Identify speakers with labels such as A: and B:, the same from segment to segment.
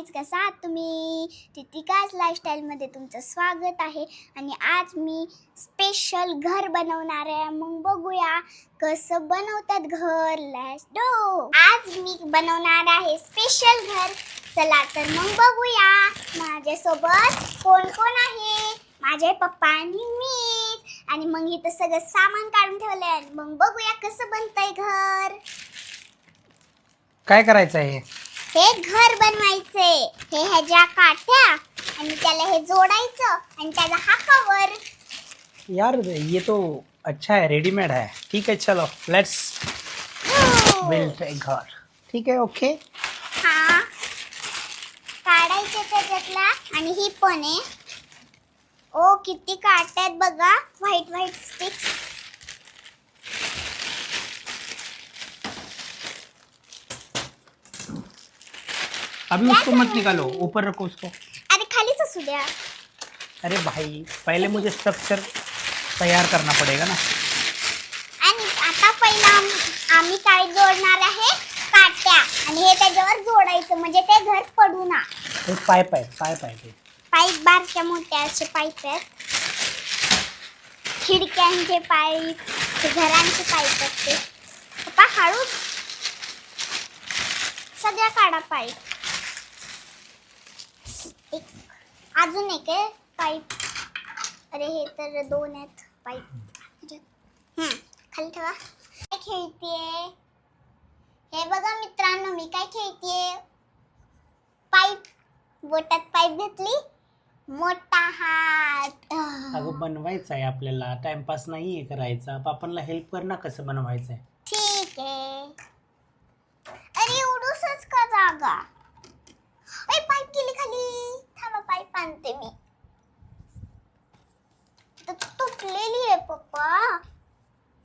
A: Guys कसा आहात तुम्ही? तितिकाच लाईफस्टाईलमध्ये तुमचं स्वागत आहे. आणि आज मी स्पेशल घर बनवणार आहे. मग बघूया कसं बनवतात घर. लेट्स डो आज मी बनवणार आहे स्पेशल घर. चला तर मग बघूया माझ्यासोबत कोण कोण आहे. माझे पप्पा आणि मी. आणि मग इथं सगळं सामान काढून ठेवलंय. आणि मग बघूया कसं बनतंय घर.
B: काय करायचं आहे
A: हे घर बनवायचे. हे ह्याच्या काठ्या आणि त्याला हे जोडायचं आणि त्याला हा कवर
B: यार ये तो अच्छा है रेडीमेड है. ठीक है चलो लेट्स बिल्ड ए घर. ठीक है ओके
A: हा. काढायचे त्याच्यातला आणि ही पण आहे. ओ किती काट्यात बघा. व्हाईट व्हाईट स्टिक्स
B: अभी उसको मत निकालो ऊपर रखो उसको।
A: अरे खालीच असू द्या
B: अरे भाई पहले मुझे स्ट्रक्चर तैयार करना पड़ेगा ना।
A: आणि आता पहिला आम- आम्ही काय जोडणार आहे? काट्या. आणि हे त्याच्यावर जोडायचं म्हणजे ते घर पडू ना.
B: हे पाईप आहे पाईप आहे ते.
A: पाईप बारक्या मोठ्या असे पाईप आहेत. खिडक्यांचे पाईप ते घरांचे पाईप आहेत ते. पप्पा हळूच सगळ्या काढा पाईप. एक अजून एक आहे पाईप. अरे हे तर दोन आहेत. पाईप. खाली ठेवा. काय खेळतीये? हे बघा मित्रांनो मी काय खेळतीये? पाईप. बोटात पाईप घेतली. मोठा हात.
B: अगं बनवायचं आहे आपल्याला. टाइमपास नाही आहे करायचा. पापनला हेल्प कर ना कसं बनवायचं आहे
A: ठीक आहे. अरे एवढूसच का जागा? गेली खाली. थांबा पाईप आणते मी. तुटलेली आहे पप्पा.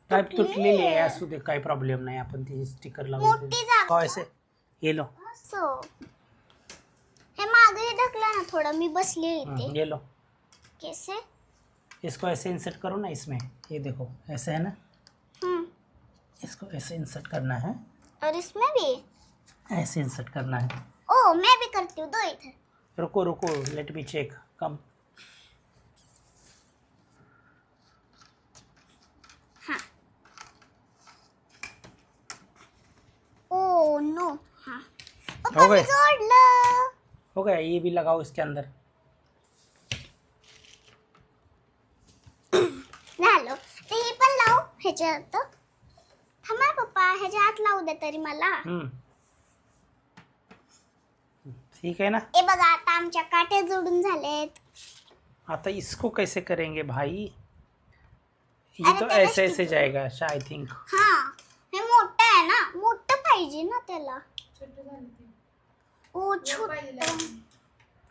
B: पाईप तुटलेली आहे. असू दे काही प्रॉब्लेम नाही. आपण ती स्टिकर लावून
A: मोठी जागा.
B: हो, ऐसे ये लो.
A: असं. हे मागे ढकला ना थोडं. मी बसली
B: हम्म,
A: इथे.
B: ये लो.
A: कैसे
B: इसको ऐसे इंसर्ट करो ना इसमें. ये देखो ऐसे है ना?
A: हम्म.
B: इसको ऐसे इंसर्ट करना है।
A: और इसमें भी?
B: ऐसे इंसर्ट करना है।
A: मैं भी करती हूँ दो इधर
B: रुको रुको लेट मी चेक कम
A: हाँ। Oh no. हाँ।
B: हो गए? हो गया ये भी लगाओ इसके अंदर।
A: झालं ते हे पण लावू ह्याच्यात थांबा पप्पा ह्याच्या आत लावू दे तरी मला।
B: हम्म। ठीक है ना?
A: ए बघा आता आमच्या जोडून झालेत.
B: आता इसको कैसे करेंगे भाई? ये
A: अरे
B: तो
A: त्याला
B: ऐसे ऐसे जाएगा आई थिंक
A: हा हे मोठं आहे ना? मोठं पाहिजे ना त्याला. ओ छोट.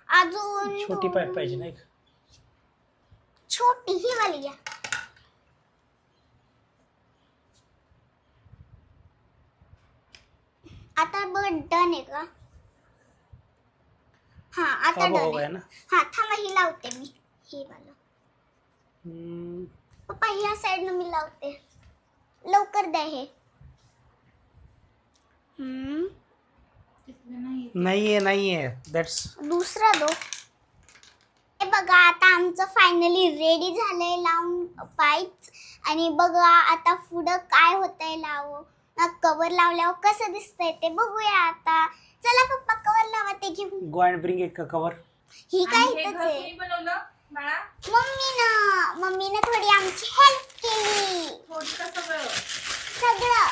A: अजून
B: छोटी पाईप पाहिजे ना एक
A: छोटी ही वाली घ्या. आता बघ डन आहे का? हा आता
B: हो
A: डन आहे.
B: ना?
A: हा थांबा ही लावते मी. ही वाला.
B: हम्म,
A: पप्पा ह्या साईडनं मी लावते. लवकर द्या हे. हम्म.
B: नहीं है नहीं है दैट्स
A: दुसरा दो. हे बघा आता आमचं फायनली रेडी झालंय लावून पाईप आणि बघा आता पुढं काय होतंय लाव. कवर लावल्यावर कसं दिसतंय ते बघूया आता. चला पप्पा कवर लावा ते घेऊन.
B: गो अँड ब्रिंग एक कवर
A: ही काय
C: आणि हे
A: इथंच
C: घर
A: आहे?
C: कोणी बनवलं बाळा?
A: मम्मीनं मम्मीनं थोडी आमची हेल्प केली.
C: थोडं सगळं.
A: सगळं.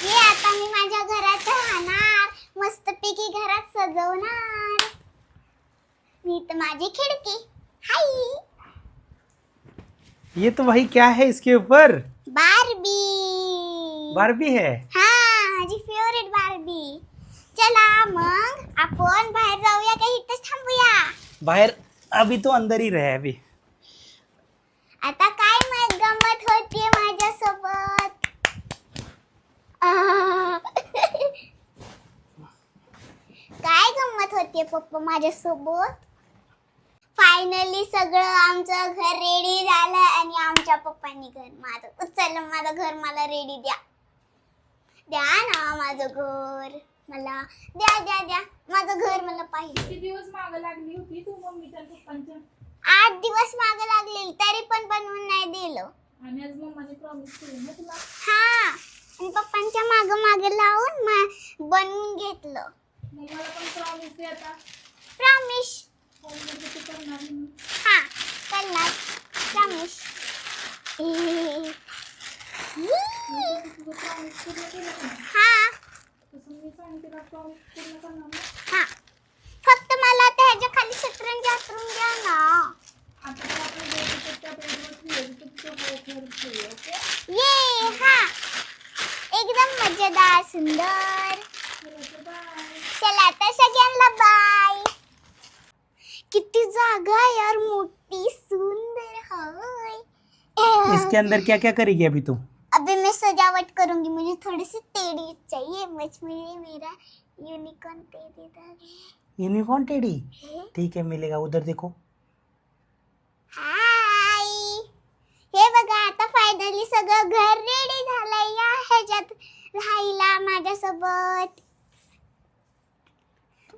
A: हे आता मी माझ्या घरात राहणार. मस्तपैकी घरात सजवणार. मी तर माझी खिडकी. हाय.
B: ये तो भाई क्या है इसके ऊपर?
A: बार्बी.
B: बारबी है?
A: हा माझी फेवरेट बार्बी. चला मग आपण बाहेर जाऊया का? इथंच थांबूया.
B: बाहर अभी तो अंदर ही रहे अभी.
A: आता काय मग गमत होतीये माझ्यासोबत? आह. काय गंमत होतीये पप्पा माझ्यासोबत? फायनली सगळं आमचं घर रेडी झालं आणि आमच्या पप्पांनी घर माझं उचललं माझं घर मला रेडी द्या. द्या ना माझं घर. मला द्या द्या द्या. माझं घर मला पाहिजे.
C: किती दिवस माग लागली होती तू मम्मीच्या पप्पांच्या?
A: आठ दिवस मागे लागलेली तरी पण बनवून नाही दिलं.
C: आणि आज मम्माने प्रॉमिस केली ना तुला?
A: हा. आणि पप्पांच्या माग मागे लावून मा- बनवून घेतलं.
C: मग मला पण प्रॉमिस दे आता.
A: प्रॉमिस
C: होमवर्क तू करणार म्हणून.
A: हा करणार. प्रॉमिस हा. फक्त मला त्या ह्याच्या खाली शतरंज आतरून द्या ना. ये हा. एकदम मजेदार सुंदर.
C: चला
A: आता सगळ्यांना बाय किती जागा यार मोठी सुंदर हाय.
B: इसके अंदर क्या क्या करेगी अभी
A: तुम करूँगी मुझे थोड़ी सी टेडी चाहिए बस मुझे मेरा यूनिकॉर्न टेडी दे
B: यूनिकॉर्न टेडी ठीक है मिलेगा उधर देखो।
A: हाय हे बघा आता फायनली सगळं घर रेडी झालंय या ह्याच्यात राहायला माझ्यासोबत.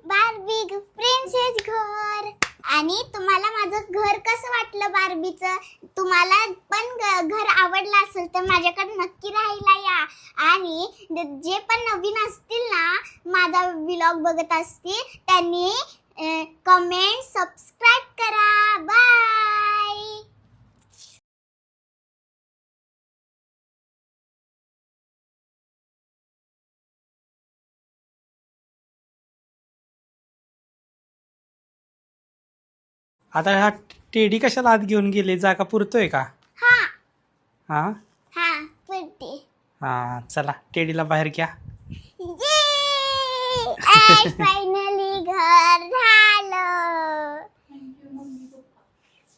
A: बार्बी प्रिन्सेस घर. आणि तुम्हाला माझं घर कसं वाटलं बार्बीचं? तुम्हाला पण घर आवडलं असेल तर माझ्याकडे नक्की राहायला या. आणि जे पण नवीन असतील ना माझा व्लॉग बघत असतील त्यांनी कमेंट सबस्क्राईब करा. बाय
B: आता हा टेडी कशाला आत घेऊन गेले? जागा पुरतोय का?
A: हा.
B: हा?
A: हा
B: हा चला टेडीला बाहेर घ्या.
A: फायनली घर झालं.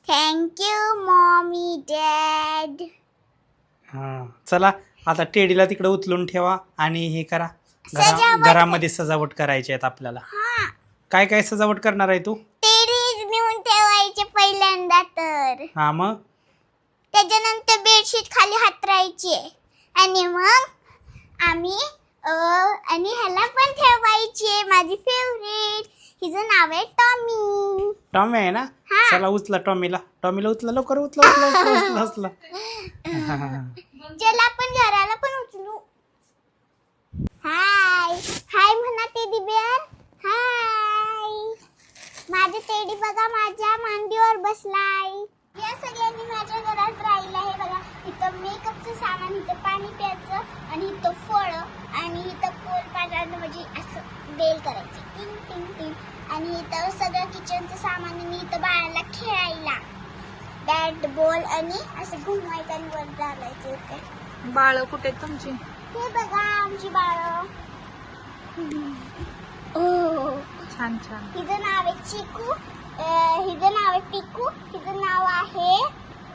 C: थँक्यू
A: मॉमी डॅड
B: हा चला आता टेडीला तिकडे उचलून ठेवा आणि हे करा. घरा
A: सजावट.
B: घरामध्ये सजावट करायची आहेत आपल्याला.
A: हा.
B: काय काय सजावट करणार आहे तू?
A: ठेवायचे पहिल्यांदा तर.
B: हा मग?
A: त्याच्यानंतर बेडशीट खाली हातरायचे आणि मग आम्ही अं, आणि ह्याला पण ठेवायचे माझी फेवरेट हिचं नाव आहे टॉमी.
B: टॉमी आहे ना?
A: हा.
B: चला उचला टॉमीला. टॉमीला उचला लवकर उचला उचला उचला उचला उचला. हा.
A: चला आपण घराला पण उचलू. हाय हाय म्हणा टेडी बेअर हाय माझे टेडी बघा माझ्या मांडीवर बसलाय. या सगळ्यांनी माझ्या घरात राहिलं आहे बघा. इथं मेकअपचं सामान इथं पाणी प्यायचं आणि इथं फळं आणि इथं पोल पाण्यानं म्हणजे असं बेल करायची. टिंग टिंग टिंग. आणि इथं सगळं किचनचं सामान आणि इथं बाळाला खेळायला. बॅट बॉल आणि असं घुमवायचं आणि वर घालायचं इथे.
C: बाळ कुठे तुमची?
A: हे बघा आमची बाळ. ओ
C: छान छान.
A: हिचं नाव आहे चिकू. अं, हिचं नाव आहे पिकू. हिचं नाव आहे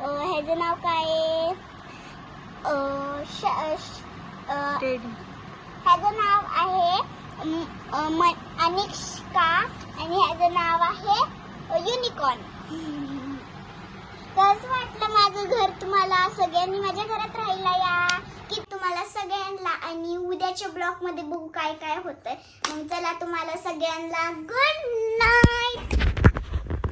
A: अं, ह्याचं नाव काय आहे? अं, श- श- अं,
C: टेडी.
A: ह्याचं नाव आहे अं, अं, म- अनिष्का. आणि ह्याचं नाव आहे युनिकॉर्न कसं वाटलं माझं घर तुम्हाला? सगळ्यांनी माझ्या घरात राहिला या. नक्की तुम्हाला सगळ्यांना आणि उद्याच्या ब्लॉगमध्ये बघू काय काय होतंय. मग चला तुम्हाला सगळ्यांना गुड नाईट